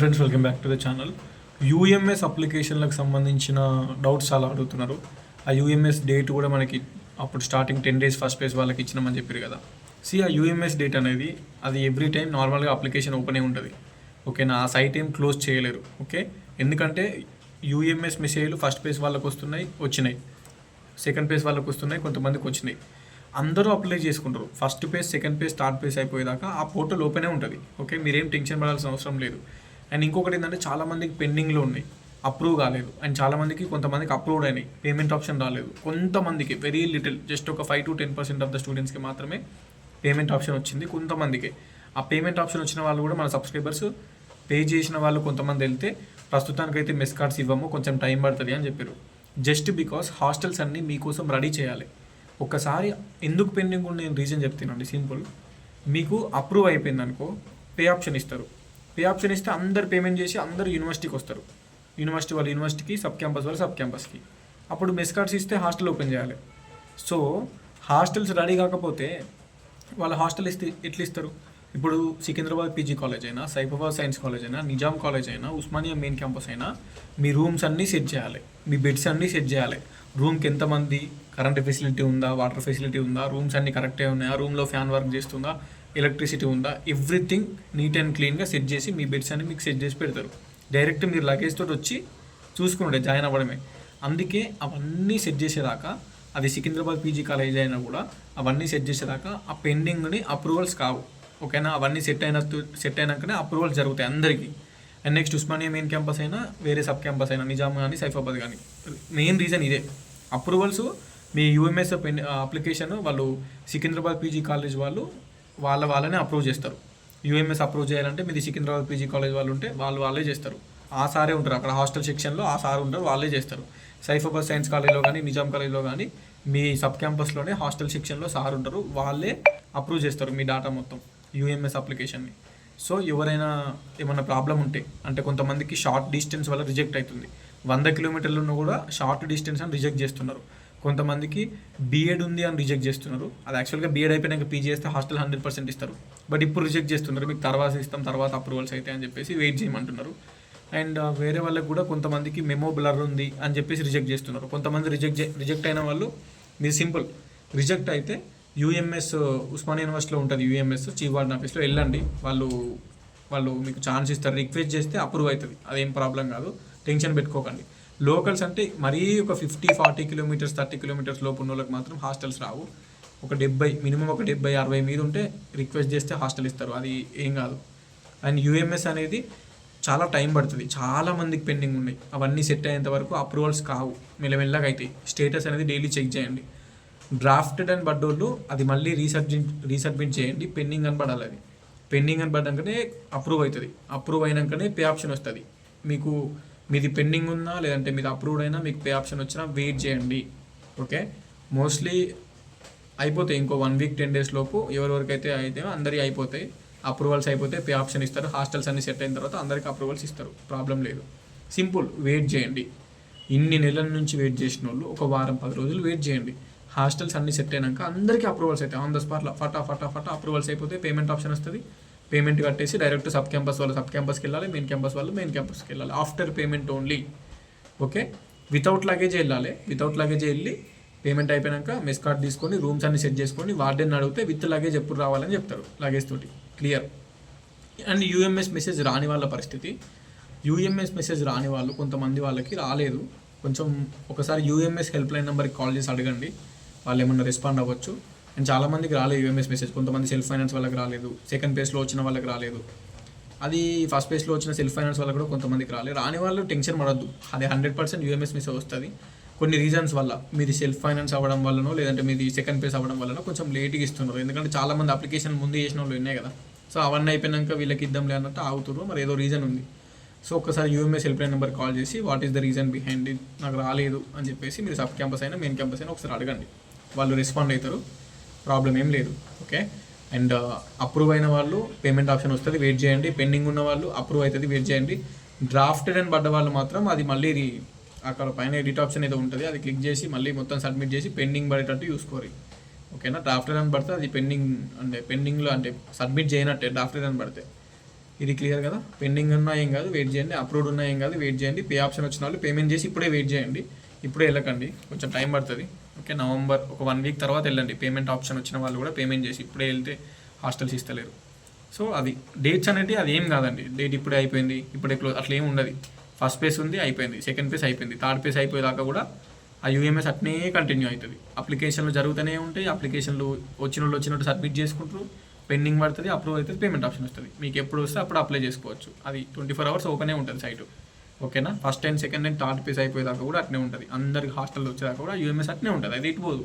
Friends welcome back to the channel UMS అప్లికేషన్లకు సంబంధించిన doubts చాలా అడుగుతున్నారు. ఆ యూఎంఎస్ డేట్ కూడా మనకి అప్పుడు starting ten days first page వాళ్ళకి ఇచ్చినామని చెప్పారు కదా. సి ఆ యూఎంఎస్ డేట్ అనేది అది ఎవ్రీ టైం నార్మల్గా అప్లికేషన్ ఓపెన్ అయి ఉంటుంది. ఓకేనా ఆ సైట్ ఏం క్లోజ్ చేయలేరు. ఓకే ఎందుకంటే యూఎంఎస్ మెసేజ్లు ఫస్ట్ పేజ్ వాళ్ళకి వస్తున్నాయి వచ్చినాయి. సెకండ్ పేజ్ వాళ్ళకి వస్తున్నాయి కొంతమందికి వచ్చినాయి. అందరూ అప్లై చేసుకుంటారు. First page second page third page అయిపోయేదాకా ఆ పోర్టల్ ఓపెనే ఉంటుంది. ఓకే మీరేం టెన్షన్ పడాల్సిన అవసరం లేదు. అండ్ ఇంకొకటి ఏంటంటే చాలామందికి పెండింగ్లో ఉన్నాయి. అప్రూవ్ కాలేదు. అండ్ చాలామందికి కొంతమందికి అప్రూవ్డ్ అయినాయి. పేమెంట్ ఆప్షన్ రాలేదు. కొంతమందికి వెరీ లిటిల్ జస్ట్ ఒక five to ten percent of the స్టూడెంట్స్కి మాత్రమే పేమెంట్ ఆప్షన్ వచ్చింది కొంతమందికి. ఆ పేమెంట్ ఆప్షన్ వచ్చిన వాళ్ళు కూడా మన సబ్స్క్రైబర్స్ పే చేసిన వాళ్ళు కొంతమంది వెళ్తే ప్రస్తుతానికైతే మెస్ కార్డ్స్ ఇవ్వము కొంచెం టైం పడుతుంది అని చెప్పారు. జస్ట్ బికాస్ హాస్టల్స్ అన్నీ మీకోసం రెడీ చేయాలి. ఒక్కసారి ఎందుకు పెండింగ్ ఉన్న నేను రీజన్ చెప్తానండి సింపుల్. మీకు అప్రూవ్ అయిపోయింది అనుకో పే ఆప్షన్ ఇస్తారు. పే ఆప్షన్ ఇస్తే అందరు పేమెంట్ చేసి అందరు యూనివర్సిటీకి వస్తారు. యూనివర్సిటీ వాళ్ళ యూనివర్సిటీకి సబ్ క్యాంపస్ వాళ్ళు సబ్ క్యాంపస్కి. అప్పుడు మెస్ కార్డ్స్ ఇస్తే హాస్టల్ ఓపెన్ చేయాలి. సో హాస్టల్స్ రెడీ కాకపోతే వాళ్ళ హాస్టల్ ఇస్తే ఎట్లా ఇస్తారు ఇప్పుడు సికింద్రాబాద్ పీజీ కాలేజ్ అయినా సైఫాబాద్ సైన్స్ కాలేజ్ అయినా నిజాం కాలేజ్ అయినా ఉస్మానియా మెయిన్ క్యాంపస్ అయినా మీ రూమ్స్ అన్నీ సెట్ చేయాలి. మీ బెడ్స్ అన్నీ సెట్ చేయాలి. రూమ్కి ఎంతమంది కరెంట్ ఫెసిలిటీ ఉందా వాటర్ ఫెసిలిటీ ఉందా రూమ్స్ అన్నీ కరెక్టే ఉన్నాయా రూమ్లో ఫ్యాన్ వర్క్ చేస్తుందా ఎలక్ట్రిసిటీ ఉందా? ఎవ్రీథింగ్ నీట్ అండ్ క్లీన్గా సెట్ చేసి మీ బెడ్స్ అన్ని మీకు సెట్ చేసి పెడతారు. డైరెక్ట్ మీరు లగేజ్ తోటి వచ్చి చూసుకుంటే జాయిన్ అవ్వడమే. అందుకే అవన్నీ సెట్ చేసేదాకా అది సికింద్రాబాద్ పీజీ కాలేజ్ అయినా కూడా అవన్నీ సెట్ చేసేదాకా ఆ పెండింగ్ని అప్రూవల్స్ కావు. ఓకేనా? అవన్నీ సెట్ అయిన సెట్ అయినాకనే అప్రూవల్స్ జరుగుతాయి అందరికీ. And next Osmania main campus అయినా వేరే సబ్ క్యాంపస్ అయినా నిజాం కానీ సైఫాబాద్ కానీ మెయిన్ రీజన్ ఇదే. అప్రూవల్స్ మీ యూఎంఎస్ అప్లికేషన్ వాళ్ళు సికింద్రాబాద్ పీజీ కాలేజ్ వాళ్ళు వాళ్ళ వాళ్ళనే అప్రూవ్ చేస్తారు. యూఎంఎస్ అప్రూవ్ చేయాలంటే మీది సికింద్రాబాద్ పీజీ కాలేజ్ వాళ్ళు ఉంటే వాళ్ళు వాళ్ళే చేస్తారు. ఆ సారే ఉంటారు. అక్కడ హాస్టల్ సెక్షన్లో ఆ సార్ ఉంటారు. వాళ్ళే చేస్తారు. సైఫాబాద్ సైన్స్ కాలేజ్లో కానీ నిజాం కాలేజ్లో కానీ మీ సబ్ క్యాంపస్లోనే హాస్టల్ సెక్షన్లో సార్ ఉంటారు. వాళ్ళే అప్రూవ్ చేస్తారు మీ డాటా మొత్తం యూఎంఎస్ అప్లికేషన్ని. సో ఎవరైనా ఏమైనా ప్రాబ్లం ఉంటే అంటే కొంతమందికి షార్ట్ డిస్టెన్స్ వల్ల రిజెక్ట్ అవుతుంది. వంద కిలోమీటర్లు ఉన్న కూడా షార్ట్ డిస్టెన్స్ అని రిజెక్ట్ చేస్తున్నారు. కొంతమందికి బీఎడ్ ఉంది అని రిజెక్ట్ చేస్తున్నారు. అది యాక్చువల్గా బీఎడ్ అయిపోయినాక పీజీ చేస్తే హాస్టల్ హండ్రెడ్ పర్సెంట్ ఇస్తారు. బట్ ఇప్పుడు రిజెక్ట్ చేస్తున్నారు. మీకు తర్వాత ఇస్తాం తర్వాత అప్రూవల్స్ అయితే అని చెప్పేసి వెయిట్ చేయమంటున్నారు. అండ్ uh, వేరే వాళ్ళకి కూడా కొంతమందికి మెమో బ్లర్ ఉంది అని చెప్పేసి రిజెక్ట్ చేస్తున్నారు. కొంతమంది రిజెక్ట్ రిజెక్ట్ అయిన వాళ్ళు మీరు సింపుల్ రిజెక్ట్ అయితే యూఎంఎస్ ఉస్మానియా యూనివర్సిటీలో ఉంటుంది యూఎంఎస్ చీఫ్ వార్డెన్ ఆఫీస్లో వెళ్ళండి. వాళ్ళు వాళ్ళు మీకు ఛాన్స్ ఇస్తారు. రిక్వెస్ట్ చేస్తే అప్రూవ్ అవుతుంది. అదేం ప్రాబ్లం కాదు. టెన్షన్ పెట్టుకోకండి. లోకల్స్ అంటే మరీ ఒక fifty forty kilometres thirty kilometres లోపు ఉన్న వాళ్ళకి మాత్రం హాస్టల్స్ రావు. ఒక డెబ్బై మినిమం ఒక డెబ్బై అరవై మీద ఉంటే రిక్వెస్ట్ చేస్తే హాస్టల్ ఇస్తారు. అది ఏం కాదు. అండ్ యూఎంఎస్ అనేది చాలా టైం పడుతుంది. చాలా మందికి పెండింగ్ ఉన్నాయి. అవన్నీ సెట్ అయ్యేంత వరకు అప్రూవల్స్ కావు. మెల్లమెల్లగా అవుతాయి స్టేటస్ అనేది డైలీ చెక్ చేయండి. డ్రాఫ్టెడ్ అని పడ్డోళ్ళు అది మళ్ళీ రీసబ్మిట్ రీసబ్మిట్ చేయండి. పెండింగ్ అని పడాలి అది. పెండింగ్ అని పడ్డాకనే అప్రూవ్ అవుతుంది. అప్రూవ్ అయినాకనే పే ఆప్షన్ వస్తుంది. మీకు మీది పెండింగ్ ఉందా? లేదంటే మీది అప్రూవ్డ్ అయినా మీకు పే ఆప్షన్ వచ్చినా వెయిట్ చేయండి. ఓకే మోస్ట్లీ అయిపోతాయి. ఇంకో వన్ వీక్ టెన్ డేస్ లోపు ఎవరెవరికైతే అయితే అందరికీ అయిపోతాయి. అప్రూవల్స్ అయిపోతే పే ఆప్షన్ ఇస్తారు. హాస్టల్స్ అన్ని సెట్ అయిన తర్వాత అందరికి అప్రూవల్స్ ఇస్తారు. ప్రాబ్లం లేదు. సింపుల్ వెయిట్ చేయండి. ఇన్ని నెలల నుంచి వెయిట్ చేసిన వాళ్ళు ఒక వారం పది రోజులు వెయిట్ చేయండి. హాస్టల్స్ అన్ని సెట్ అయినాక అందరికీ అప్రూవల్స్ అవుతాయి ఆన్ ద స్పాట్లో ఫటా ఫటా ఫటా అప్రూవల్స్ అయిపోతే పేమెంట్ ఆప్షన్ వస్తుంది. పేమెంట్ కట్టేసి డైరెక్ట్ సబ్ క్యాంపస్ వాళ్ళు సబ్ క్యాంపస్కి వెళ్ళాలి మెయిన్ క్యాంపస్ వాళ్ళు మెయిన్ క్యాంపస్కి వెళ్ళాలి. After payment only okay without luggage వెళ్ళాలి. వితౌట్ లగేజ్ వెళ్ళి పేమెంట్ అయిపోయాక మెస్ కార్డ్ తీసుకొని రూమ్స్ అన్ని సెట్ చేసుకొని వార్డెన్ అడిగితే విత్ లగేజ్ ఎప్పుడు రావాలని చెప్తారు లగేజ్ తోటి. క్లియర్ అండ్ యూఎంఎస్ మెసేజ్ రాని వాళ్ళ పరిస్థితి. యూఎంఎస్ మెసేజ్ రాని వాళ్ళు కొంతమంది వాళ్ళకి రాలేదు. కొంచెం ఒకసారి యూఎంఎస్ హెల్ప్ లైన్ నెంబర్కి కాల్ చేసి అడగండి. వాళ్ళు ఏమన్నా రెస్పాండ్ అవ్వచ్చు. అండ్ చాలామందికి రాలేదు యూఎంఎస్ మెసేజ్ కొంతమంది సెల్ఫ్ ఫైనాన్స్ వాళ్ళకి రాలేదు. సెకండ్ పేజ్లో వచ్చిన వాళ్ళకి రాలేదు. అది ఫస్ట్ పేజ్లో వచ్చిన సెల్ఫ్ ఫైనాన్స్ వాళ్ళకి కూడా కొంతమందికి రాలేదు. రాని వాళ్ళు టెన్షన్ పడద్దు. అది హండ్రెడ్ పర్సెంట్ యూఎంఎస్ మెసేజ్ వస్తుంది. కొన్ని రీజన్స్ వల్ల. మీది సెల్ఫ్ ఫైనాన్స్ అవ్వడం వల్లనో లేదంటే మీది సెకండ్ పేస్ అవ్వడం వల్లనో కొంచెం లేట్గా ఇస్తున్నారు. ఎందుకంటే చాలామంది అప్లికేషన్ ముందు చేసిన వాళ్ళు ఉన్నాయి కదా. సో అవన్నీ అయిపోయినాక వీళ్ళకి ఇద్దాంలే అన్నట్టు ఆగుతున్నారు మరి ఏదో రీజన్ ఉంది. సో ఒకసారి UMS help line number call చేసి what is the reason behind it నాకు రాలేదు అని చెప్పేసి మీరు సబ్ క్యాంపస్ అయినా మెయిన్ క్యాంపస్ అయినా ఒకసారి అడగండి. వాళ్ళు రెస్పాండ్ అవుతారు ప్రాబ్లం ఏం లేదు ఓకే? అండ్ uh, అప్రూవ్ అయిన వాళ్ళు పేమెంట్ ఆప్షన్ వస్తుంది వెయిట్ చేయండి. పెండింగ్ ఉన్న వాళ్ళు అప్రూవ్ అవుతుంది వెయిట్ చేయండి. డ్రాఫ్టెడ్ అని పడ్డ వాళ్ళు మాత్రం అది మళ్ళీ ఇది అక్కడ పైన ఎడిట్ ఆప్షన్ ఏదో ఉంటుంది అది క్లిక్ చేసి మళ్ళీ మొత్తం సబ్మిట్ చేసి పెండింగ్ పడేటట్టు చూసుకోరు ఓకేనా డ్రాఫ్టెడ్ అని పడితే అది పెండింగ్ అంటే పెండింగ్లో అంటే సబ్మిట్ చేయనట్టే డ్రాఫ్టెడ్ అని పడితే ఇది క్లియర్ కదా? పెండింగ్ ఉన్నా ఏం కాదు వెయిట్ చేయండి. అప్రూవ్డ్ ఉన్నా ఏం కాదు వెయిట్ చేయండి. పే ఆప్షన్ వచ్చిన వాళ్ళు పేమెంట్ చేసి ఇప్పుడే వెయిట్ చేయండి. ఇప్పుడే వెళ్ళకండి కొంచెం టైం పడుతుంది. ఓకే నవంబర్ ఒక వన్ వీక్ తర్వాత వెళ్ళండి. పేమెంట్ ఆప్షన్ వచ్చిన వాళ్ళు కూడా పేమెంట్ చేసి ఇప్పుడే వెళ్తే హాస్టల్స్ ఇస్తలేరు. సో అది డేట్స్ అనేది అది ఏం కాదండి. డేట్ ఇప్పుడే అయిపోయింది ఇప్పుడే క్లోజ్ అట్లా ఏం ఉండదు. ఫస్ట్ పేస్ ఉంది అయిపోయింది. సెకండ్ పేస్ అయిపోయింది. థర్డ్ పేస్ అయిపోయేదాకా కూడా ఆ యూఎంఎస్ అట్నే కంటిన్యూ అవుతుంది. అప్లికేషన్లు జరుగుతూనే ఉంటాయి. అప్లికేషన్లు వచ్చిన వాళ్ళు వచ్చినట్టు సబ్మిట్ చేసుకుంటారు పెండింగ్ పడుతుంది అప్రూవ్ అవుతుంది పేమెంట్ ఆప్షన్ వస్తుంది. మీకు ఎప్పుడు వస్తే అప్పుడు అప్లై చేసుకోవచ్చు. అది ట్వంటీ ఫోర్ అవర్స్ ఓపెనే ఉంటుంది సైట్. ఓకేనా? First and second and third phase అయిపోయేదాకా కూడా అట్నే ఉంటుంది. అందరికి హాస్టల్ వచ్చేదాకా కూడా యూఎంఎస్ అట్నే ఉంటుంది. అది ఇటుపోదు.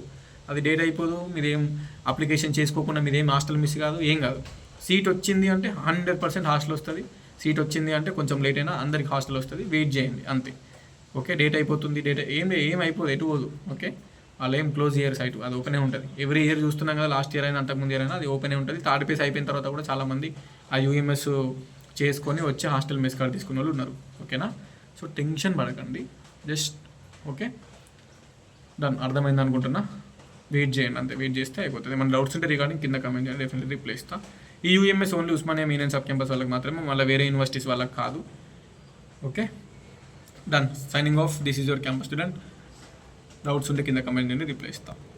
అది డేట్ అయిపోదు. మీరేం అప్లికేషన్ చేసుకోకుండా మీరేం హాస్టల్ మిస్ కాదు. ఏం కాదు. సీట్ వచ్చింది అంటే హండ్రెడ్ పర్సెంట్ హాస్టల్ వస్తుంది. సీట్ వచ్చింది అంటే కొంచెం లేట్ అయినా అందరికి హాస్టల్ వస్తుంది. వెయిట్ చేయండి. అంతే. ఓకే? డేట్ అయిపోతుంది. డేట్ ఏం ఏం అయిపోదు. ఎటు పోదు. ఓకే? వాళ్ళు ఏం క్లోజ్ ఇయర్ సైట్ అది ఓపెనే ఉంటుంది. ఎవ్రీ ఇయర్ చూస్తున్నాం కదా లాస్ట్ ఇయర్ అయినా అంతకుముందు ఇయర్ అయినా అది ఓపెనే ఉంటుంది. థర్డ్ పేస్ అయిపోయిన తర్వాత కూడా చాలామంది ఆ యూఎంఎస్ చేసుకొని వచ్చి హాస్టల్ మెస్ కార్డ్ తీసుకున్న వాళ్ళు ఉన్నారు. ఓకేనా? సో టెన్షన్ పడకండి. Just okay? డన్. అర్థమైంది అనుకుంటున్నా? వెయిట్ చేయండి అంతే. వెయిట్ చేస్తే అయిపోతుంది. మన డౌట్స్ ఉంటే రిగార్డింగ్ కింద కమెంట్ చేయండి. డెఫినెట్లీ రిప్లై ఇస్తా. ఈ యూఎంఎస్ ఓన్లీ ఉస్మానియా మీనియన్ సబ్ క్యాంపస్ వాళ్ళకి మాత్రమే. మళ్ళీ వేరే యూనివర్సిటీస్ వాళ్ళకి కాదు. Okay? Done. Signing off. This is your campus student. Doubts ఉంటే కింద కమెంట్ చేయండి. రిప్లై ఇస్తాను